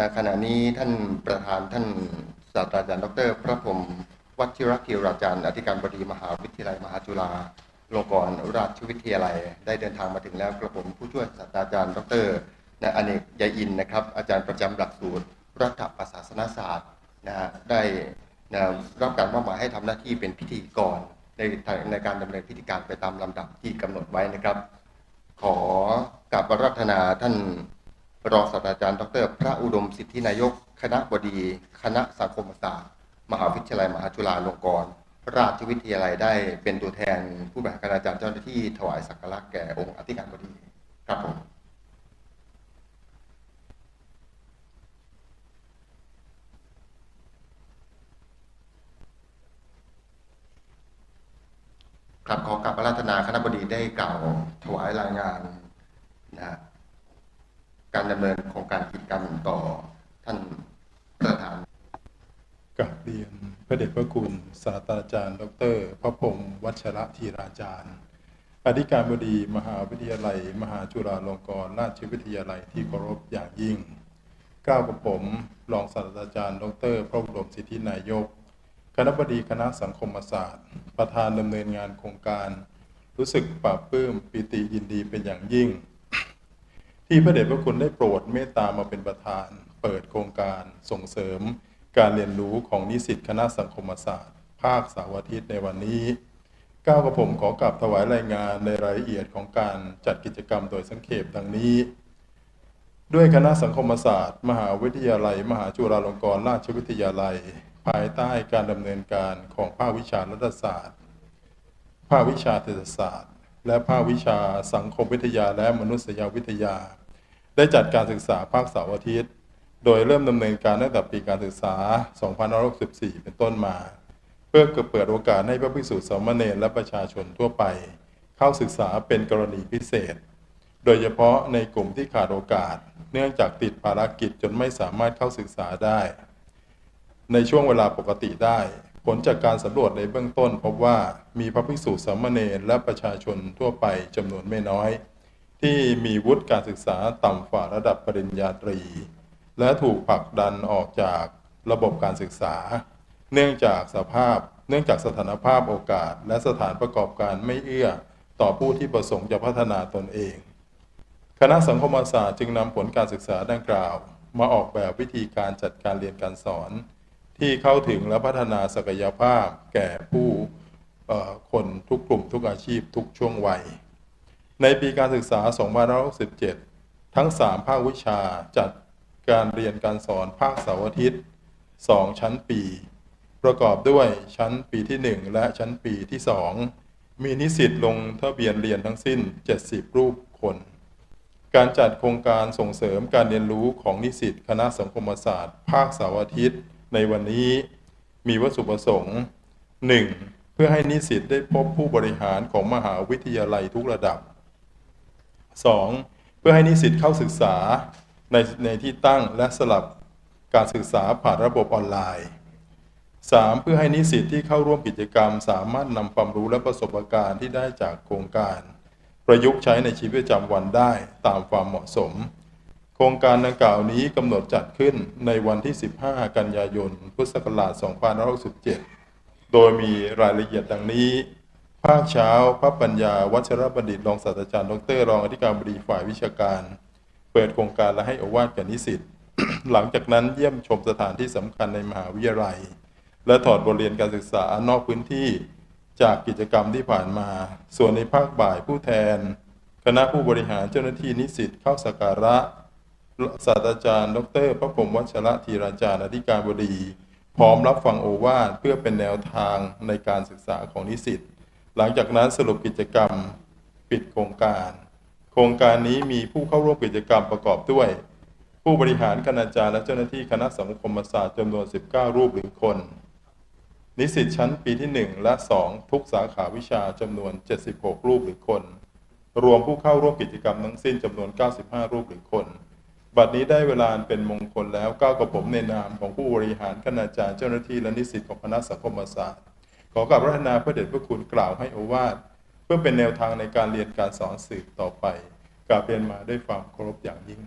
ณขณะนี้ท่านประธานท่านศาสตราจารย์ดร พระพรมวัชิรกิราจารย์ อธิการบดีมหาวิทยาลัย มหาจุฬาลงกรณราชวิทยาลัย ได้เดินทางมาถึงแล้วกระผมผู้ช่วยศาสตราจารย์ ดรนะอเนกยอินนะครับ อาจารย์ประจำหลักสูตร รัฐประศาสนศาสตร์นะฮะได้นะรับการมอบหมายให้ทำหน้าที่เป็นพิธีกรในในการดำเนินพิธีการไปตามลำดับที่กำหนดไว้นะครับ ขอกราบอารัธนาท่าน รองศาสตราจารย์ ดร พระอุดมสิทธินายก คณะบดี คณะสังคมศาสตร์ มหาวิทยาลัยมหาจุฬาลงกรณราชวิทยาลัยได้เป็นตัวแทนผู้บริหารคณาจารย์เจ้าหน้าที่ถวายสักการะแก่องค์อธิการบดีครับผมครับขอกราบอาราธนาคณะบดีได้กล่าวถวายรายงานนะฮะ การดำเนินโครงการกิจกรรมต่อท่านประธานกับเรียนพระเดชพระคุณศาสตราจารย์ ดร พระพรหมวัชระธีราจารย์อธิการบดีมหาวิทยาลัย มหาจุฬาลงกรณราชวิทยาลัยที่เคารพอย่างยิ่งกล่าวกับผมรองศาสตราจารย์ ดร พระอุดมสิทธินายก คณะบดีคณะสังคมศาสตร์ ประธานดำเนินงานโครงการ รู้สึกปลาบปลื้มปิติยินดีเป็นอย่างยิ่ง ที่พระเดชพระคุณได้โปรดเมตตามาเป็นประธาน เปิดโครงการส่งเสริม การเรียนรู้ของนิสิตคณะสังคมศาสตร์ ภาคเสาร์อาทิตย์ในวันนี้ก้าวกับผมขอกลับถวายรายงานในรายละเอียดของการจัดกิจกรรมโดยสังเขปดังนี้ ด้วยคณะสังคมศาสตร์ มหาวิทยาลัย มหาจุฬาลงกรณราชวิทยาลัย ภายใต้การดำเนินการของภาควิชารัฐศาสตร์ ภาควิชาเศรษฐศาสตร์ และภาควิชาสังคมวิทยาและมนุษยวิทยา ได้จัดการศึกษาภาคเสาร์อาทิตย์ โดยเริ่มดำเนินการตั้งแต่ปีการศึกษา 2564 เป็นต้นมา เพื่อเปิดโอกาสให้พระภิกษุสามเณรและประชาชนทั่วไป เข้าศึกษาเป็นกรณีพิเศษ โดยเฉพาะในกลุ่มที่ขาดโอกาส เนื่องจากติดภารกิจจนไม่สามารถเข้าศึกษาได้ ในช่วงเวลาปกติได้ผลจากการสำรวจในเบื้องต้นพบว่ามีพระภิกษุสามเณรและประชาชนทั่วไปจำนวนไม่น้อย ที่มีวุฒิการศึกษาต่ำกว่าระดับปริญญาตรี และถูกผลักดันออกจากระบบการศึกษา เนื่องจากสภาพ เนื่องจากสถานภาพโอกาส และสถานประกอบการไม่เอื้อต่อผู้ที่ประสงค์จะพัฒนาตนเอง คณะสังคมศาสตร์จึงนำผลการศึกษาดังกล่าว มาออกแบบวิธีการจัดการเรียนการสอน ที่เข้าถึงและพัฒนาศักยภาพแก่ผู้คนทุกกลุ่มทุกอาชีพทุกช่วงวัย ในปีการศึกษา 2567 ทั้ง 3 ภาควิชาจัดการเรียนการสอนภาคเสาร์อาทิตย์ 2 ชั้นปี ประกอบด้วยชั้นปีที่ 1 และชั้นปีที่ 2 มีนิสิตลงทะเบียนเรียนทั้งสิ้น 70 รูปคน การจัดโครงการส่งเสริมการเรียนรู้ของนิสิตคณะสังคมศาสตร์ ภาคเสาร์อาทิตย์ ในวันนี้มีวัตถุประสงค์ 1. เพื่อให้นิสิตได้พบผู้บริหารของมหาวิทยาลัยทุกระดับ 2. เพื่อให้นิสิตเข้าศึกษาในในที่ตั้งและสลับการศึกษาผ่านระบบออนไลน์ 3. เพื่อให้นิสิตที่เข้าร่วมกิจกรรม สามารถนำความรู้และประสบการณ์ที่ได้จากโครงการ ประยุกต์ใช้ในชีวิตประจำวันได้ตามความเหมาะสม โครงการดังกล่าวนี้กำหนดจัดขึ้นในวันที่ 15 กันยายน พุทธศักราช2567 โดยมีรายละเอียดดังนี้ ภาคเช้า พระปัญญา วัชรบัณฑิต รองศาสตราจารย์ ดร รองอธิการบดีฝ่ายวิชาการ เปิดโครงการและให้อวาทแก่นิสิต หลังจากนั้นเยี่ยมชมสถานที่สำคัญในมหาวิทยาลัย และถอดบทเรียนการศึกษานอกพื้นที่จากกิจกรรมที่ผ่านมา ส่วนในภาคบ่ายผู้แทน คณะผู้บริหารเจ้าหน้าที่นิสิตเข้าสักการะศาสตราจารย์ ดร พระพรหมวัชระธีราจารย์อธิการบดี พร้อมรับฟังโอวาทเพื่อเป็นแนวทางในการศึกษาของนิสิต หลังจากนั้นสรุปกิจกรรมปิดโครงการ โครงการนี้มีผู้เข้าร่วมกิจกรรมประกอบด้วย ผู้บริหารคณาจารย์และเจ้าหน้าที่คณะสังคมศาสตร์จำนวน 19 รูปหรือคน นิสิตชั้นปีที่ 1 และ 2 ทุกสาขาวิชาจำนวน 76 รูปหรือคน รวมผู้เข้าร่วมกิจกรรมทั้งสิ้นจำนวน 95 รูปหรือคน บัดนี้ได้เวลาเป็นมงคลแล้วก้าวกับผมในนามของผู้บริหารคณาจารย์เจ้าหน้าที่และนิสิตของคณะสังคมศาสตร์ ขอกราบรัตนาพระเดชพระคุณกล่าวให้อวาทเพื่อเป็นแนวทางในการเรียนการสอนสืบต่อไปกราบเรียนมาด้วยความเคารพอย่างยิ่ง